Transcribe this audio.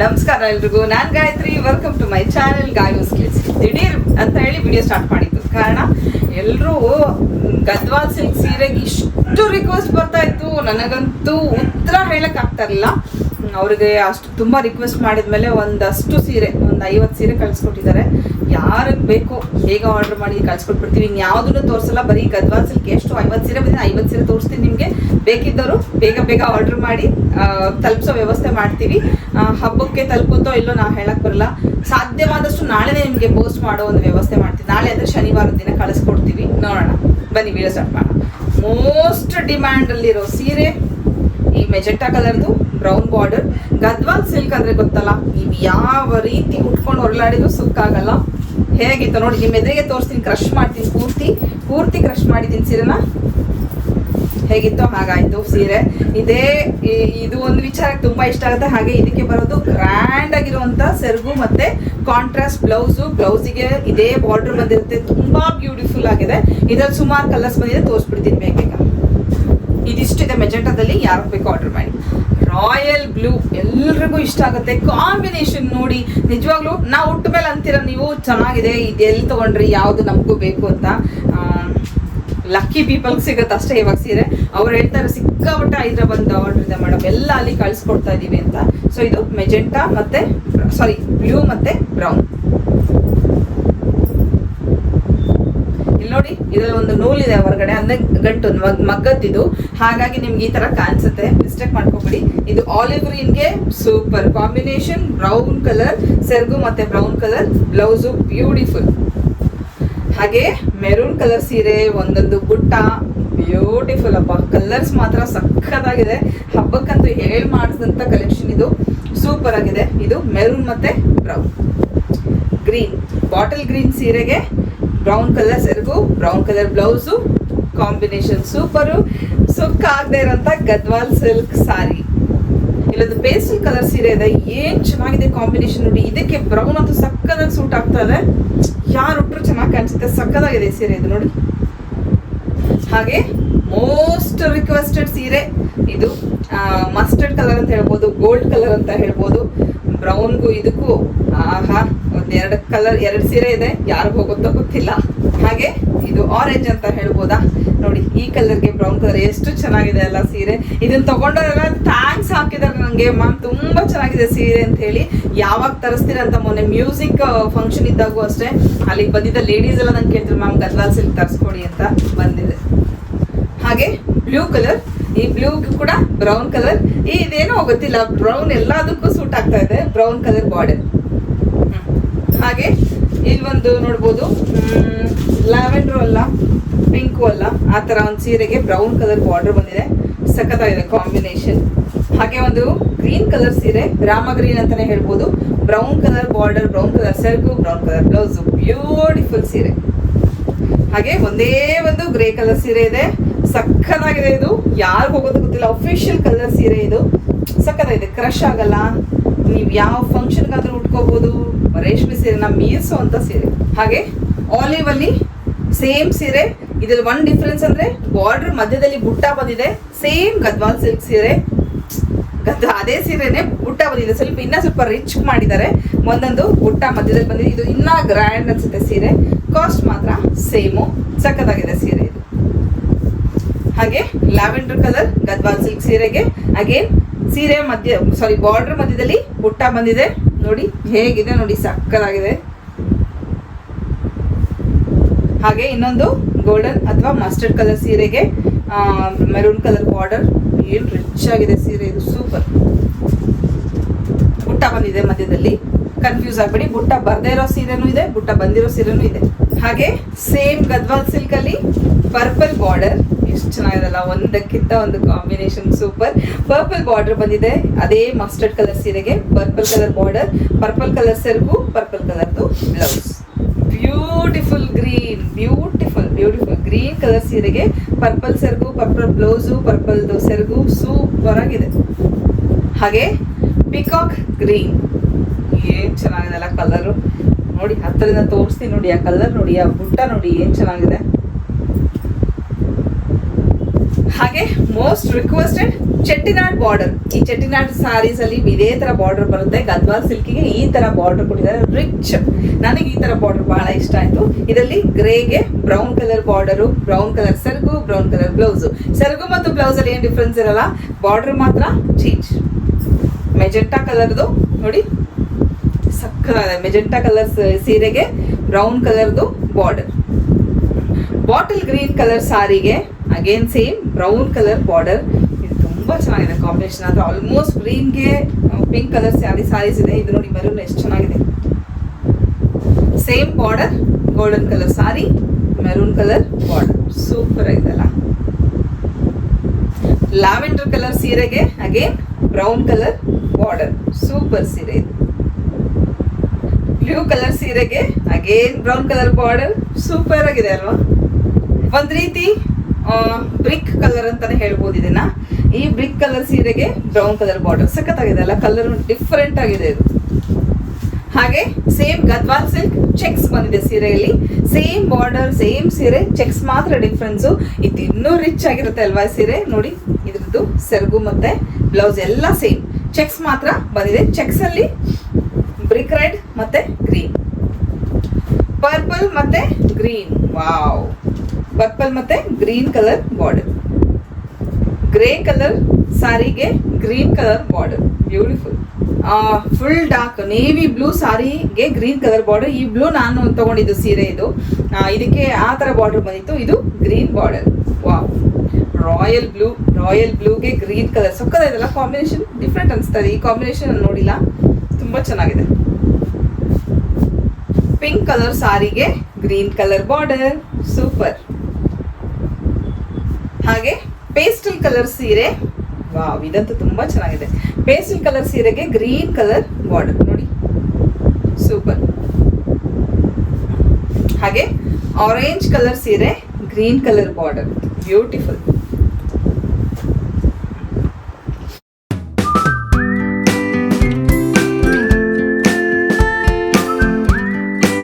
ನಮಸ್ಕಾರ ಎಲ್ರಿಗೂ. ನಾನು Gayathri welcome to my channel ಗಾಯೋ skills ದಿಢೀರ್ ಅಂತ ಹೇಳಿ ವಿಡಿಯೋ ಸ್ಟಾರ್ಟ್ ಮಾಡಿದ್ದು. ಕಾರಣ ಎಲ್ಲರೂ ಗದ್ವಾಲ್ ಸಿಲ್ಕ್ ಸೀರೆಗೆ ಇಷ್ಟು ರಿಕ್ವೆಸ್ಟ್ ಬರ್ತಾ ಇತ್ತು, ನನಗಂತೂ ಉತ್ತರ ಹೇಳಕ್ ಆಗ್ತಾ ಇರಲಿಲ್ಲ. ಅವ್ರಿಗೆ ಅಷ್ಟು ತುಂಬ ರಿಕ್ವೆಸ್ಟ್ ಮಾಡಿದ್ಮೇಲೆ ಒಂದಷ್ಟು ಸೀರೆ, ಒಂದು ಐವತ್ತು ಸೀರೆ ಕಳಿಸ್ಕೊಟ್ಟಿದ್ದಾರೆ. ಯಾರಿಗೆ ಬೇಕು ಬೇಗ ಆರ್ಡರ್ ಮಾಡಿ ಕಳ್ಸಿಕೊಟ್ಬಿಡ್ತೀವಿ. ಇನ್ನು ಯಾವುದನ್ನು ತೋರಿಸಲ್ಲ, ಬರೀ ಗದ್ವಾಲ್ ಎಷ್ಟು ಐವತ್ತು ಸೀರೆ ಬಂದಿದೆ, ಐವತ್ತು ಸೀರೆ ತೋರಿಸ್ತೀನಿ ನಿಮಗೆ. ಬೇಕಿದ್ದವರು ಬೇಗ ಬೇಗ ಆರ್ಡರ್ ಮಾಡಿ ತಲುಪಿಸೋ ವ್ಯವಸ್ಥೆ ಮಾಡ್ತೀವಿ. ಹಬ್ಬಕ್ಕೆ ತಲುಪುತ್ತೋ ಇಲ್ಲೋ ನಾವು ಹೇಳಕ್ಕೆ ಬರಲ್ಲ. ಸಾಧ್ಯವಾದಷ್ಟು ನಾಳೆನೇ ನಿಮಗೆ ಪೋಸ್ಟ್ ಮಾಡೋ ಒಂದು ವ್ಯವಸ್ಥೆ ಮಾಡ್ತೀವಿ. ನಾಳೆ ಅಂದರೆ ಶನಿವಾರದ ದಿನ ಕಳಿಸ್ಕೊಡ್ತೀವಿ. ನೋಡೋಣ. ಬನ್ನಿ ವಿಡಿಯೋ ಮೋಸ್ಟ್ ಡಿಮ್ಯಾಂಡಲ್ಲಿರೋ ಸೀರೆ ಈ ಮೆಜೆಂಟಾ ಕಲರ್ದು ಬ್ರೌನ್ ಬಾರ್ಡರ್ ಗದ್ವಾಲ್ ಸಿಲ್ಕ್ ಅಂದ್ರೆ ಗೊತ್ತಲ್ಲ? ನೀವು ಯಾವ ರೀತಿ ಉಟ್ಕೊಂಡು ಹೊರಲಾಡಿದ್ರು ಸುಕ್ಕಾಗಲ್ಲ ಹೇಗಿತ್ತು ನೋಡಿ ನಿಮ್ಮ ಎದುರಿಗೆ ತೋರಿಸ್ತೀನಿ ಕ್ರಶ್ ಮಾಡ್ತೀನಿ ಪೂರ್ತಿ. ಪೂರ್ತಿ ಕ್ರಶ್ ಮಾಡಿದ್ದೀನಿ ಸೀರೆನ. ಹೇಗಿತ್ತು ಹಾಗಾಯ್ತು ಸೀರೆ. ಇದೇ ಇದು ಒಂದು ವಿಚಾರಕ್ಕೆ ತುಂಬಾ ಇಷ್ಟ ಆಗುತ್ತೆ. ಹಾಗೆ ಇದಕ್ಕೆ ಬರೋದು ಗ್ರ್ಯಾಂಡ್ ಆಗಿರುವಂತ ಸೆರಗು ಮತ್ತೆ ಕಾಂಟ್ರಾಸ್ಟ್ ಬ್ಲೌಸ್ ಬ್ಲೌಸಿಗೆ ಇದೇ ಬಾರ್ಡರ್ ಬಂದಿರುತ್ತೆ. ತುಂಬಾ ಬ್ಯೂಟಿಫುಲ್ ಆಗಿದೆ. ಇದ್ರಲ್ಲಿ ಸುಮಾರು ಕಲರ್ಸ್ ಬಂದಿದೆ, ತೋರಿಸ್ಬಿಡ್ತೀನಿ ಬೇಕೀಗ ಇದಿಷ್ಟಿದೆ ಮೆಜೆಂಟಾದಲ್ಲಿ ಯಾರು ಬೇಕು ಆರ್ಡರ್ ಮಾಡಿ. ರಾಯಲ್ ಬ್ಲೂ ಎಲ್ರಿಗೂ ಇಷ್ಟ ಆಗುತ್ತೆ. ಕಾಂಬಿನೇಷನ್ ನೋಡಿ, ನಿಜವಾಗ್ಲೂ ನಾವು ಹುಟ್ಟ ಮೇಲೆ ಅಂತೀರ ನೀವು? ಚೆನ್ನಾಗಿದೆ, ಇದು ಎಲ್ಲಿ ತಗೊಂಡ್ರಿ, ಯಾವುದು ನಮಗೂ ಬೇಕು ಅಂತ. ಲಕ್ಕಿ ಪೀಪಲ್ ಸಿಗುತ್ತೆ ಅಷ್ಟೇ ಇವಾಗ ಸೀರೆ. ಅವ್ರು ಹೇಳ್ತಾರೆ, ಸಿಕ್ಕಾಪಟ್ಟೆ ಹೈದ್ರಾಬಾದ್ ಆರ್ಡರ್ ಇದೆ ಮೇಡಮ್ ಎಲ್ಲ ಅಲ್ಲಿ ಕಳಿಸ್ಕೊಡ್ತಾ ಇದೀವಿ ಅಂತ. ಸೊ ಇದು ಮೆಜೆಂಟಾ ಮತ್ತೆ ಸಾರಿ ಬ್ಲೂ ಮತ್ತೆ ಬ್ರೌನ್ ಇಲ್ಲಿ ನೋಡಿ, ಇದ್ರಲ್ಲಿ ಒಂದು ನೂಲಿದೆ ಹೊರಗಡೆ, ಅಂದ್ರೆ ಗಂಟು, ಮಗ್- ಮಗ್ಗದ್ದಿದು. ಹಾಗಾಗಿ ನಿಮ್ಗೆ ಈ ತರ ಕಾಣಿಸುತ್ತೆ. ಮಿಸ್ಟೇಕ್ ಮಾಡ್ಕೋಬಿಡಿ. ಇದು ಆಲಿವ್ ಗ್ರೀನ್ಗೆ ಸೂಪರ್ ಕಾಂಬಿನೇಷನ್ ಬ್ರೌನ್ ಕಲರ್ ಸೆರ್ಗು ಮತ್ತೆ ಬ್ರೌನ್ ಕಲರ್ ಬ್ಲೌಸು ಬ್ಯೂಟಿಫುಲ್ ಹಾಗೆ ಮೆರೂನ್ ಕಲರ್ ಸೀರೆ, ಒಂದೊಂದು ಗುಟ್ಟ ಬ್ಯೂಟಿಫುಲ್ ಅಪ್ಪ. ಕಲರ್ಸ್ ಮಾತ್ರ ಸಖತ್ತಾಗಿದೆ. ಹಬ್ಬಕ್ಕಂತೂ ಹೇಳಿ ಮಾಡಿಸಿದಂತ ಕಲೆಕ್ಷನ್ ಇದು. ಸೂಪರ್ ಆಗಿದೆ. ಇದು ಮೆರೂನ್ ಮತ್ತೆ ಬ್ರೌನ್ ಗ್ರೀನ್ ಬಾಟಲ್ ಗ್ರೀನ್ ಸೀರೆಗೆ ಬ್ರೌನ್ ಕಲರ್ ಸೆರಗು brown colour blouse combination super Suk ಆಗದೆ ಇರೋಂಥ ಗದ್ವಾಲ್ ಸಿಲ್ಕ್ ಸಾರಿ ಇಲ್ಲೊಂದು ಪೇಸ್ಟಲ್ ಕಲರ್ ಸೀರೆ ಇದೆ. ಏನ್ ಚೆನ್ನಾಗಿದೆ ಕಾಂಬಿನೇಷನ್ ನೋಡಿ. ಇದಕ್ಕೆ ಬ್ರೌನ್ ಅಂತೂ ಸಕ್ಕದಾಗಿ ಸೂಟ್ ಆಗ್ತಾ ಇದೆ ಯಾರು ಉಟ್ರು ಚೆನ್ನಾಗಿ ಕಾಣಿಸುತ್ತೆ. ಸಕ್ಕದಾಗಿದೆ ಸೀರೆ ಇದು ನೋಡಿ. ಹಾಗೆ ಮೋಸ್ಟ್ ರಿಕ್ವೆಸ್ಟೆಡ್ ಸೀರೆ. ಇದು ಮಸ್ಟರ್ಡ್ ಕಲರ್ ಅಂತ ಹೇಳ್ಬೋದು ಗೋಲ್ಡ್ ಕಲರ್ ಅಂತ ಹೇಳ್ಬೋದು. ಬ್ರೌನ್ಗೂ ಇದಕ್ಕೂ, ಆಹಾ ಎರಡು ಕಲರ್, ಎರಡು ಸೀರೆ ಇದೆ. ಯಾರಿಗೂ ಹೋಗುತ್ತೋ ಗೊತ್ತಿಲ್ಲ. ಹಾಗೆ ಇದು ಆರೆಂಜ್ ಅಂತ ಹೇಳ್ಬೋದಾ? ನೋಡಿ, ಈ ಕಲರ್ಗೆ ಬ್ರೌನ್ ಕಲರ್ ಎಷ್ಟು ಚೆನ್ನಾಗಿದೆ ಅಲ್ಲ ಸೀರೆ. ಇದನ್ನ ತಗೊಂಡವರೆಲ್ಲ ಥ್ಯಾಂಕ್ಸ್ ಹಾಕಿದಾರೆ ನನಗೆ ಮ್ಯಾಮ್ ತುಂಬಾ ಚೆನ್ನಾಗಿದೆ ಸೀರೆ ಅಂತ ಹೇಳಿ. ಯಾವಾಗ ತರಿಸ್ತೀರ ಅಂತ ಮೊನ್ನೆ ಮ್ಯೂಸಿಕ್ ಫಂಕ್ಷನ್ ಇದ್ದಾಗೂ ಅಷ್ಟೇ. ಅಲ್ಲಿಗೆ ಬಂದಿದ್ದ ಲೇಡೀಸ್ ಎಲ್ಲ ನಂಗೆ ಕೇಳ್ತಾರೆ ಮ್ಯಾಮ್ ಗದ್ವಾಲ್ ಸಿಲ್ಕ್ ತರಿಸ್ಕೊಡಿ ಅಂತ ಬಂದಿದೆ. ಹಾಗೆ ಬ್ಲೂ ಕಲರ್ ಈ ಬ್ಲೂ ಕೂಡ ಬ್ರೌನ್ ಕಲರ್ ಈ ಇದೇನೋ ಗೊತ್ತಿಲ್ಲ ಬ್ರೌನ್ ಎಲ್ಲದಕ್ಕೂ ಸೂಟ್ ಆಗ್ತಾ ಇದೆ. ಬ್ರೌನ್ ಕಲರ್ ಬಾರ್ಡರ್ ಹಾಗೆ ಇಲ್ಲಿ ಒಂದು ನೋಡ್ಬೋದು ಲ್ಯಾವೆಂಡರ್ ಅಲ್ಲ, ಪಿಂಕು ಅಲ್ಲ, ಆ ಥರ ಒಂದು ಸೀರೆಗೆ ಬ್ರೌನ್ ಕಲರ್ ಬಾರ್ಡರ್ ಬಂದಿದೆ. ಸಖತ್ತಾಗಿದೆ ಕಾಂಬಿನೇಷನ್ ಹಾಗೆ ಒಂದು ಗ್ರೀನ್ ಕಲರ್ ಸೀರೆ, ರಾಮ ಗ್ರೀನ್ ಅಂತಾನೆ ಹೇಳ್ಬೋದು. Brown colour border brown colour ಸೆರ್ಗು brown colour blouse beautiful ಸೀರೆ. ಹಾಗೆ ಒಂದೇ ಒಂದು ಗ್ರೇ ಕಲರ್ ಸೀರೆ ಇದೆ. ಸಖತ್ತಾಗಿದೆ ಇದು. ಯಾರಿಗೂ ಹೋಗೋದು ಗೊತ್ತಿಲ್ಲ. ಅಫಿಷಿಯಲ್ ಕಲರ್ ಸೀರೆ ಇದು. ಸಖತ್ತಾಗಿದೆ. ಕ್ರಶ್ ಆಗಲ್ಲ. ನೀವು ಯಾವ ಫಂಕ್ಷನ್ಗಾದ್ರೂ ಉಟ್ಕೋಬಹುದು ರೇಷ್ಮೆ ಸೀರೆನ ಅಂತ ಸೀರೆ. ಹಾಗೆ ಆಲಿವ್ ಅಲ್ಲಿ ಸೇಮ್ ಸೀರೆ, ಇದ್ರಲ್ಲಿ ಒನ್ ಡಿಫ್ರೆನ್ಸ್ ಅಂದ್ರೆ ಬಾರ್ಡರ್ ಮಧ್ಯದಲ್ಲಿ ಬುಟ್ಟ ಬಂದಿದೆ ಸೇಮ್ ಗದ್ವಾಲ್ ಸಿಲ್ಕ್ ಸೀರೆ. ಗದ್ದ ಅದೇ ಸೀರೆನೆ ಬುಟ್ಟ ಬಂದಿದೆ. ಸ್ವಲ್ಪ ಇನ್ನ ಸ್ವಲ್ಪ ರಿಚ್ ಮಾಡಿದ್ದಾರೆ. ಒಂದೊಂದು ಬುಟ್ಟ ಮಧ್ಯದಲ್ಲಿ ಬಂದಿದೆ. ಇದು ಇನ್ನ ಗ್ರ್ಯಾಂಡ್ ಅನ್ಸುತ್ತೆ ಸೀರೆ. ಕಾಸ್ಟ್ ಮಾತ್ರ ಸೇಮು ಸಖತ್ತಾಗಿದೆ ಸೀರೆ ಇದು. ಹಾಗೆ ಲ್ಯಾವೆಂಡರ್ ಕಲರ್ ಗದ್ವಾಲ್ ಸಿಲ್ಕ್ ಸೀರೆಗೆ. ಅಗೇನ್ ಸೀರೆ ಮಧ್ಯ ಸಾರಿ ಬಾರ್ಡರ್ ಮಧ್ಯದಲ್ಲಿ ಬುಟ್ಟ ಬಂದಿದೆ. ನೋಡಿ, ಹೇಗಿದೆ ನೋಡಿ, ಸಕ್ಕದಾಗಿದೆ. ಹಾಗೆ ಇನ್ನೊಂದು ಗೋಲ್ಡನ್ ಅಥವಾ ಮಸ್ಟರ್ಡ್ ಕಲರ್ ಸೀರೆಗೆ ಮೆರೂನ್ ಕಲರ್ ಬಾರ್ಡರ್ ಏನು ರಿಚ್ ಆಗಿದೆ ಸೀರೆ ಇದು ಸೂಪರ್ ಬುಟ್ಟ ಬಂದಿದೆ ಮಧ್ಯದಲ್ಲಿ. ಕನ್ಫ್ಯೂಸ್ ಆಗ್ಬೇಡಿ, ಬುಟ್ಟ ಬರ್ದೇ ಇರೋ ಸೀರೆನೂ ಇದೆ, ಬುಟ್ಟ ಬಂದಿರೋ ಸೀರೆನೂ ಇದೆ. ಹಾಗೆ ಸೇಮ್ ಗದ್ವಾಲ್ ಸಿಲ್ಕ್ ಅಲ್ಲಿ ಪರ್ಪಲ್ ಬಾರ್ಡರ್ ಎಷ್ಟು ಚೆನ್ನಾಗಿದೆಲ್ಲ ಒಂದಕ್ಕಿಂತ ಒಂದು ಕಾಂಬಿನೇಷನ್ ಸೂಪರ್ ಪರ್ಪಲ್ ಬಾರ್ಡರ್ ಬಂದಿದೆ. ಅದೇ ಮಸ್ಟರ್ಡ್ ಕಲರ್ ಸೀರೆಗೆ. Purple colour border purple colour ಸೆರಗು ಪರ್ಪಲ್ ಕಲರ್ದು blouse beautiful green beautiful beautiful green colour ಸೀರೆಗೆ ಪರ್ಪಲ್ ಸೆರಗು ಪರ್ಪಲ್ ಬ್ಲೌಸು ಪರ್ಪಲ್ದು ಸೆರಗು ಸೂಪರ್ ಆಗಿದೆ. ಹಾಗೆ ಪಿಕಾಕ್ ಗ್ರೀನ್ ಏನು ಚೆನ್ನಾಗಿದೆ ಕಲರು ನೋಡಿ, ಹತ್ತರಿಂದ ತೋರಿಸ್ತೀನಿ ನೋಡಿ, ಆ ಕಲರ್ ನೋಡಿ, ಆ ಬುಟ್ಟ ನೋಡಿ, ಏನ್ ಚೆನ್ನಾಗಿದೆ. ಹಾಗೆ ಮೋಸ್ಟ್ ರಿಕ್ವೆಸ್ಟೆಡ್ ಚೆಟ್ಟಿನಾಡ್ ಬಾರ್ಡರ್ ಈ ಚೆಟ್ಟಿನಾಡ್ ಸಾರೀಸ್ ಅಲ್ಲಿ ಇದೇ ತರ ಬಾರ್ಡರ್ ಬರುತ್ತೆ. ಗದ್ವಾಲ್ ಸಿಲ್ಕಿಗೆ ಈ ತರ ಬಾರ್ಡರ್ ಕೊಟ್ಟಿದ್ದಾರೆ. ರಿಚ್ ನನಗೆ ಈ ತರ ಬಾರ್ಡರ್ ಬಹಳ ಇಷ್ಟ ಆಯ್ತು. ಇದರಲ್ಲಿ ಗ್ರೇಗೆ brown colour border brown colour ಸೆರಗು ಬ್ರೌನ್ ಕಲರ್ ಬ್ಲೌಸ್ ಸೆರಗು ಮತ್ತು ಬ್ಲೌಸ್ ಅಲ್ಲಿ ಏನು ಡಿಫ್ರೆನ್ಸ್ ಇರಲ್ಲ? ಬಾರ್ಡರ್ ಮಾತ್ರ ಚೇಂಜ್ ಮೆಜೆಂಟಾ ಕಲರ್ದು ನೋಡಿ ಸಕ್ಕದಾಗಿದೆ ಮೆಜೆಂಟಾ ಕಲರ್ ಸೀರೆಗೆ ಬ್ರೌನ್ ಕಲರ್ದು ಬಾರ್ಡರ್ ಬಾಟಲ್ ಗ್ರೀನ್ ಕಲರ್ ಸಾರಿಗೆ again same brown colour border ಇದು ತುಂಬ ಚೆನ್ನಾಗಿದೆ ಕಾಂಬಿನೇಷನ್ ಆದರೆ ಆಲ್ಮೋಸ್ಟ್ ಗ್ರೀನ್ಗೆ ಪಿಂಕ್ ಕಲರ್ ಸ್ಯಾರಿ ಸ್ಯಾರೀಸ್ ಇದೆ. ಇದು ನೋಡಿ ಮರೂನ್ ಎಷ್ಟು ಚೆನ್ನಾಗಿದೆ. Same border golden colour sari maroon colour border super ಆಗಿದೆಲ್ಲ lavender colour ಸೀರೆಗೆ again brown colour border super ಸೀರೆ ಇದು. ಬ್ಲೂ ಕಲರ್ ಸೀರೆಗೆ again brown colour border super ಆಗಿದೆ ಅಲ್ವಾ? ಒಂದ್ ರೀತಿ ಬ್ರಿಕ್ ಕಲರ್ ಅಂತಾನೆ ಹೇಳ್ಬೋದು ಇದನ್ನ. ಈ ಬ್ರಿಕ್ ಕಲರ್ ಸೀರೆಗೆ ಬ್ರೌನ್ ಕಲರ್ ಬಾರ್ಡರ್ ಸಖತ್ತಾಗಿದೆ ಅಲ್ಲ? ಕಲರ್ ಡಿಫರೆಂಟ್ ಆಗಿದೆ ಇದು. ಹಾಗೆ ಸೇಮ್ ಗದ್ವಾಲ್ ಸಿಲ್ಕ್ ಚೆಕ್ಸ್ ಬಂದಿದೆ ಸೀರೆಯಲ್ಲಿ. ಸೇಮ್ ಬಾರ್ಡರ್ ಸೇಮ್ ಸೀರೆ ಚೆಕ್ಸ್ ಮಾತ್ರ ಡಿಫ್ರೆನ್ಸು ಇದು ಇನ್ನೂ ರಿಚ್ ಆಗಿರುತ್ತೆ ಅಲ್ವಾ ಸೀರೆ? ನೋಡಿ, ಇದ್ರದ್ದು ಸೆರಗು ಮತ್ತೆ ಬ್ಲೌಸ್ ಎಲ್ಲ ಸೇಮ್ ಚೆಕ್ಸ್ ಮಾತ್ರ ಬಂದಿದೆ. ಚೆಕ್ಸ್ ಅಲ್ಲಿ ಬ್ರಿಕ್ ರೆಡ್ ಮತ್ತೆ ಗ್ರೀನ್ ಪರ್ಪಲ್ ಮತ್ತೆ ಗ್ರೀನ್ ವಾವ್ ಪರ್ಪಲ್ ಮತ್ತೆ green colour border. Grey colour ಸಾರಿಗೆ, green colour border. Beautiful full dark navy blue ಸಾರಿಗೆ ಗ್ರೀನ್ ಕಲರ್ ಬಾರ್ಡರ್. ಈ ಬ್ಲೂ ನಾನು ತಗೊಂಡಿದ್ದು ಸೀರೆ ಇದು. ಇದಕ್ಕೆ ಆ ತರ ಬಾರ್ಡರ್ ಬಂದಿತ್ತು. ಇದು green border. Wow royal blue royal ಬ್ಲೂಗೆ green colour ಸಕ್ಕದ ಇದೆಲ್ಲ ಕಾಂಬಿನೇಷನ್ ಡಿಫ್ರೆಂಟ್ ಅನಿಸ್ತದೆ. ಈ ಕಾಂಬಿನೇಷನ್ ನೋಡಿಲ್ಲ. ತುಂಬಾ ಚೆನ್ನಾಗಿದೆ. ಪಿಂಕ್ ಕಲರ್ ಸಾರಿಗೆ ಗ್ರೀನ್ ಕಲರ್ ಬಾರ್ಡರ್ ಸೂಪರ್ ಹಾಗೆ ಪೇಸ್ಟಲ್ ಕಲರ್ ಸೀರೆ. ವಾವ್ ಇದಂತೂ ತುಂಬಾ ಚೆನ್ನಾಗಿದೆ. ಪೇಸ್ಟಲ್ ಕಲರ್ ಸೀರೆಗೆ ಗ್ರೀನ್ ಕಲರ್ ಬಾರ್ಡರ್ ನೋಡಿ. ಸೂಪರ್ ಹಾಗೆ ಆರೆಂಜ್ ಕಲರ್ ಸೀರೆ ಗ್ರೀನ್ ಕಲರ್ ಬಾರ್ಡರ್ ಬ್ಯೂಟಿಫುಲ್